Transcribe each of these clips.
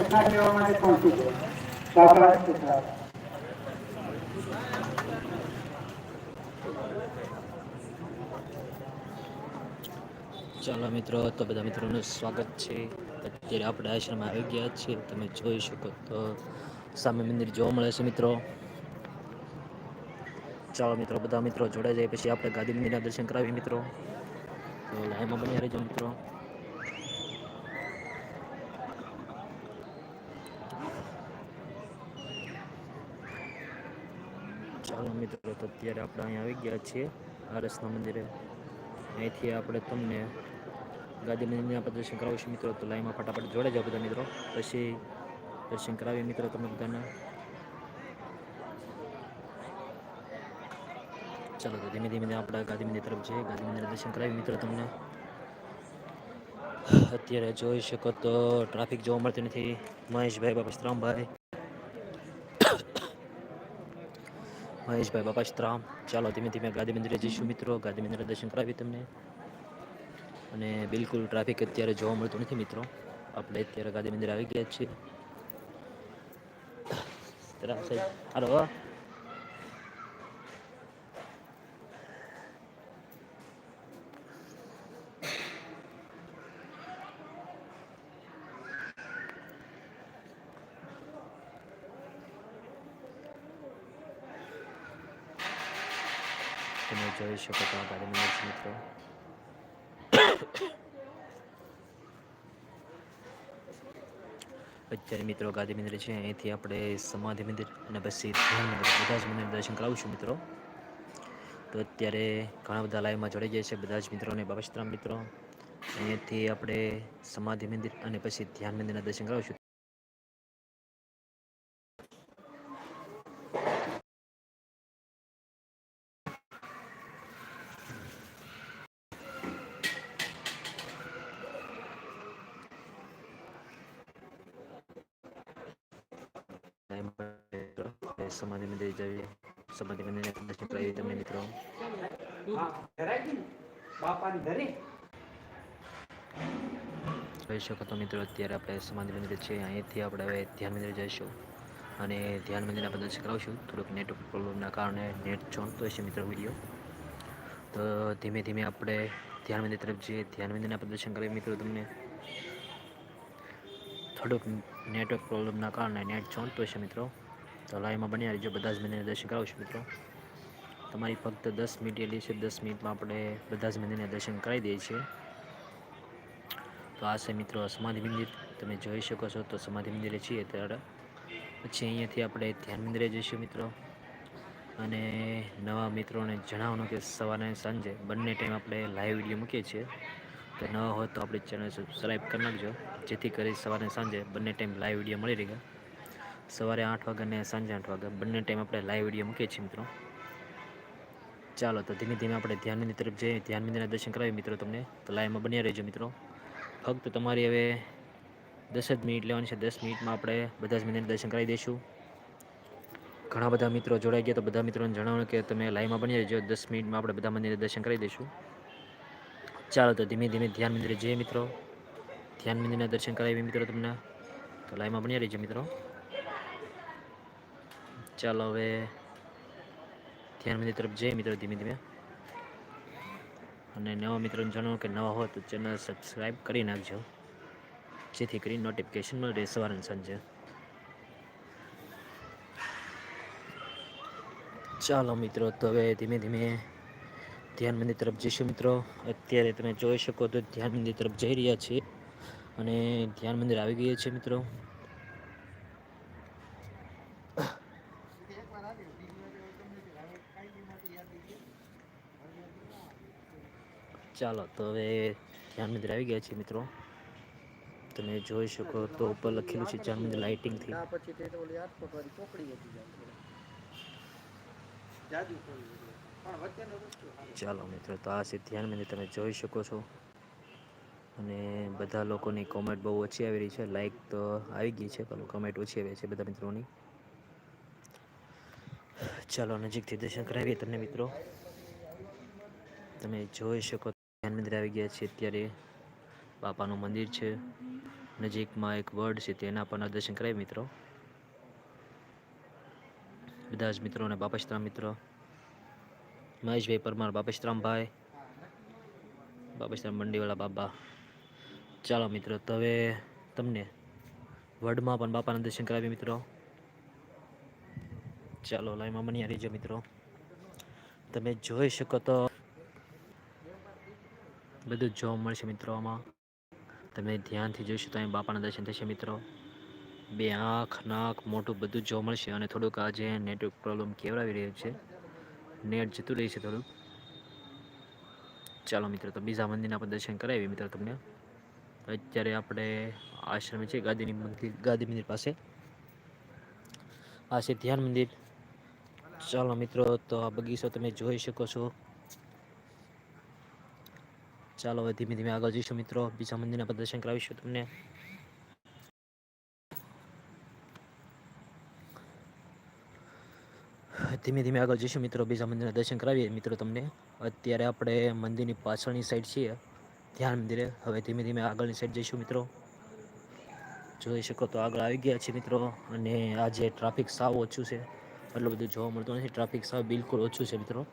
પ્રસાદ લેવા માટે પહોંચી ગયો શાબાશ પ્રસાદ ચાલો મિત્રો, તો બધા મિત્રોનું સ્વાગત છે. અત્યારે આપણે આશ્રમમાં આવી ગયા છીએ. તમે જોઈ શકો તો સામે મંદિર જોવા મળે છે મિત્રો. ચાલો મિત્રો, બધા મિત્રો જોડાઈ જાય. પછી આપણે ગાંધી મંદિરના દર્શન કરાવીએ મિત્રો. તો લાઈનમાં બન્યા રહેજો મિત્રો. ચાલો મિત્રો, તો અત્યારે આપણે અહીંયા આવી ગયા છીએ આરસના મંદિરે. અહીંથી આપણે તમને ગાંધીનગરના આપણે દર્શન કરાવીશું મિત્રો, તો લાઈનમાં ફટાફટ જોડે જાઓ બધા મિત્રો. પછી દર્શન કરાવીએ મિત્રો તમે બધાના. ચાલો, તો ધીમે ધીમે આપણે ગાંધી મંદિર તરફ જઈએ. ગાંધી મંદિર દર્શન કરાવી મિત્રો તમને. અત્યારે જોઈ શકો તો ટ્રાફિક જોવા મળતી નથી. મહેશભાઈ બાપા શ્રામભાઈ. મહેશભાઈ બાપા શ્રામ. ચાલો ધીમે ધીમે ગાંધી મંદિરે જઈશું મિત્રો. ગાંધી મંદિરે દર્શન કરાવી તમને. અને બિલકુલ ટ્રાફિક અત્યારે જોવા મળતું નથી મિત્રો. આપણે અત્યારે ગાંધી મંદિર આવી ગયા છીએ. તમે જોઈ શકો છે મિત્રો. અત્યારે મિત્રો ગાંધી મંદિર છે, અહીંથી આપણે સમાધિ મંદિર અને પછી ધ્યાન મંદિર, બધા જ મંદિર દર્શન કરાવશું મિત્રો. તો અત્યારે ઘણા બધા લાઈવમાં જોડાઈ જાય છે બધા જ મિત્રોને બાબસ્તરામ મિત્રો. અહીંયાથી આપણે સમાધિ મંદિર અને પછી ધ્યાન મંદિરના દર્શન કરાવશું. લાઈવમાં મિત્રો આપણે સમાધિ મંદિર જઈએ સમાધિ મંદિરને દર્શન કરાવીએ તમને મિત્રો જોઈ શકો તો મિત્રો અત્યારે આપણે સમાધિ મંદિર છે અહીંથી આપણે હવે ધ્યાન મંદિર જઈશું અને ધ્યાન મંદિર આપણે દર્શન કરાવશું થોડુંક નેટવર્ક પ્રોબ્લેમના કારણે નેટ ચોંટતો હશે મિત્રો વીડિયો તો ધીમે ધીમે આપણે ધ્યાન મંદિર તરફ જઈએ. ધ્યાન મંદિરના આપણે દર્શન કરીએ. મિત્રો, તમને થોડુંક નેટવર્ક પ્રોબ્લેમના કારણે નેટ ચોંટતું હશે મિત્રો. તો લાઈવમાં બન્યા રહીજો, બધા જ મંદિરને દર્શન કરાવશું મિત્રો. તમારી ફક્ત દસ મિનિટ એટલી છે દસ મિનિટમાં આપણે બધા જ મંદિરને દર્શન કરાવી દઈએ છીએ. તો આ છે મિત્રો સમાધિ મંદિર. તમે જોઈ શકો છો, તો સમાધિ મંદિરે છીએ ત્યારે. પછી અહીંયાથી આપણે ધ્યાન મંદિરે જઈશું મિત્રો. અને નવા મિત્રોને જણાવવાનું કે સવારે સાંજે બંને ટાઈમ આપણે લાઈવ વીડિયો મૂકીએ છીએ. તો ન હોય તો આપણી ચેનલ સબસ્ક્રાઈબ કરી નાખજો. જેથી કરી સવારે સાંજે બંને ટાઈમ લાઈવ વીડિયો મળી રહે. સવારે આઠ વાગે અને સાંજે આઠ વાગે બંને ટાઈમ આપણે લાઈવ વીડિયો મૂકીએ છીએ મિત્રો. ચાલો તો ધીમે ધીમે આપણે ધ્યાન મંદિર તરફ જઈએ. ધ્યાન મંદિરના દર્શન કરાવીએ મિત્રો તમને. તો લાઈવમાં બન્યા રહેજો મિત્રો. ફક્ત તમારી હવે દસ જ મિનિટ લેવાની છે. દસ મિનિટમાં આપણે બધા જ મંદિરના દર્શન કરાવી દઈશું. ઘણા બધા મિત્રો જોડાઈ ગયા તો બધા મિત્રોને જણાવવાનું કે તમે લાઈવમાં બની રહેજો. દસ મિનિટમાં આપણે બધા મંદિરના દર્શન કરી દઈશું. ચાલો તો ધીમે ધીમે ધ્યાન મંદિરે જઈએ મિત્રો. ધ્યાન મંદિરના દર્શન કરાવીએ મિત્રો તમને. તો લાઈવમાં બની રહીજો મિત્રો. ચાલો હવે ધ્યાન મંદિર તરફ જઈએ મિત્રો ધીમે ધીમે. અને નવા મિત્રોને જણાવો કે નવા હોય તો ચેનલ સબસ્ક્રાઈબ કરી નાખજો. જેથી કરી નોટિફિકેશન મળે સવારે સાંજે. ચાલો મિત્રો તો હવે ધીમે ધીમે ધ્યાન મંદિર તરફ જઈશું મિત્રો. અત્યારે તમે જોઈ શકો તો ધ્યાન મંદિર તરફ જઈ રહ્યા છીએ અને ધ્યાન મંદિર આવી ગયા છે મિત્રો. ચાલો તો હવે ધ્યાન મંદિર આવી ગયા છે મિત્રો. તમે જોઈ શકો તો ઉપર લખેલું છે ધ્યાન મંદિર લાઇટિંગથી થી. પછી ચાલો મિત્રો, તો આ છે ધ્યાન મંદિર તમે જોઈ શકો છો. અને બધા લોકોની કોમેન્ટ બહુ ઓછી આવી રહી છે. લાઈક તો આવી ગઈ છે, પણ કોમેન્ટ ઓછી આવી છે બધા મિત્રોની. ચાલો, નજીકથી દર્શન કરાવીએ તમને મિત્રો. તમે જોઈ શકો ધ્યાન મંદિર આવી ગયા છે અત્યારે બાપાનું મંદિર છે. નજીકમાં એક વર્ડ છે, તેના પણ દર્શન કરાવી મિત્રો. બધા જ મિત્રો અને બાપા મિત્રો. મહેશભાઈ પરમાર બાપસ્તરામભાઈ બાપસ્તરામ મંડીવાળા બાબા. ચાલો મિત્રો, તો હવે તમને વડમાં પણ બાપાના દર્શન કરાવી મિત્રો. ચાલો લાઈમાં બની રહીજો મિત્રો. તમે જોઈ શકો તો બધું જોવા મળશે મિત્રો આમાં. તમે ધ્યાનથી જોઈશો તો અહીં બાપાના દર્શન થશે મિત્રો. બે આંખ, નાક મોટું બધું જોવા મળશે અને થોડુંક આજે નેટવર્ક પ્રોબ્લેમ કેવડાવી રહ્યું છે. નેટ જતું રહે છે થોડું. ચાલો મિત્રો, તો બીજા મંદિરના પણ દર્શન કરાવીએ મિત્રો તમને. અત્યારે આપણે આશ્રમ છે ગાદીની મંદિર ગાદી મંદિર પાસે. આ છે ધ્યાન મંદિર. ચાલો મિત્રો, તો આ બગીચો તમે જોઈ શકો છો. ચાલો હવે ધીમે ધીમે આગળ જઈશું મિત્રો. બીજા મંદિરના પણ દર્શન કરાવીશું તમને. ધીમે ધીમે આગળ જઈશું. મિત્રો, બીજા મંદિરના દર્શન કરાવીએ. મિત્રો, તમને અત્યારે આપણે મંદિરની પાછળની સાઈડ છીએ. ધ્યાન મંદિરે. હવે ધીમે ધીમે આગળની સાઈડ જઈશું, મિત્રો. જોઈ શકો તો આગળ આવી ગયા છે મિત્રો. અને આજે ટ્રાફિક સાવ ઓછું છે. એટલું બધું જોવા મળતું નથી. ટ્રાફિક સાવ બિલકુલ ઓછું છે, મિત્રો.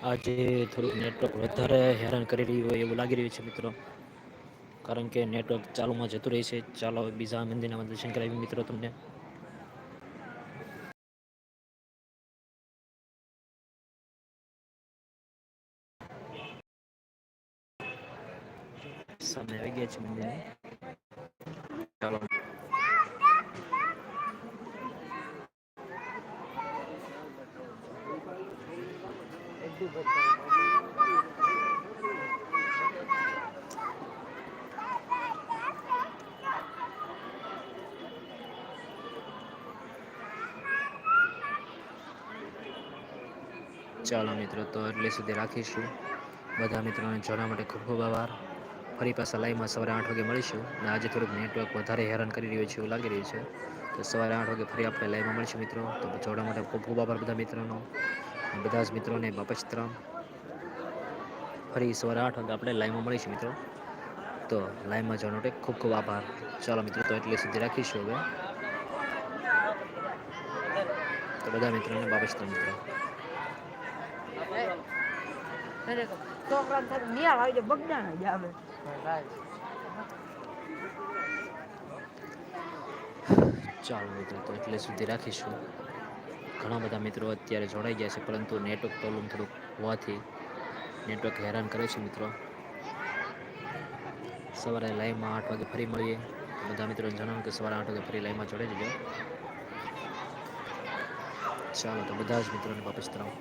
આજે થોડુંક નેટવર્ક વધારે હેરાન કરી રહ્યું હોય એવું લાગી રહ્યું છે મિત્રો. કારણ કે નેટવર્ક ચાલુમાં જતું રહે છે. ચાલો બીજા મંદિરના દર્શન કરાવી મિત્રો તમને. સામે આવી ગયા છે મંદિર ચાલો. ચાલો મિત્રો, તો એટલે સુધી રાખીશું. બધા મિત્રોને જોડવા માટે ખૂબ ખૂબ આભાર. ફરી પાછા લાઈવમાં સવારે આઠ વાગે મળીશું અને આજે થોડુંક નેટવર્ક વધારે હેરાન કરી રહ્યું છે એવું લાગી રહ્યું છે. તો સવારે આઠ વાગે ફરી આપણે લાઈવમાં મળીશું મિત્રો. તો જોડવા માટે ખૂબ ખૂબ આભાર બધા મિત્રોનો. બધા જ મિત્રોને બાપચિત્રામ ફરી સવારે આઠ વાગે આપણે લાઈવમાં મળીશું મિત્રો. તો લાઈવમાં જવા માટે ખૂબ ખૂબ આભાર. ચાલો મિત્રો, તો એટલે સુધી રાખીશું હવે. તો બધા મિત્રોને બાપચિત્રામ મિત્રો. ચાલો મિત્રો, તો એટલે સુધી રાખીશું. ઘણા બધા મિત્રો અત્યારે જોડાઈ ગયા છે, પરંતુ નેટવર્ક પ્રોબ્લેમ થોડુંક હોવાથી નેટવર્ક હેરાન કરે છે મિત્રો. સવારે લાઈવમાં આઠ વાગે ફરી મળીએ. બધા મિત્રોને જણાવું કે સવારે આઠ વાગે ફરી લાઈવમાં જોડાઈ જજો. ચાલો તો બધા જ મિત્રોને વાપસ તરાવું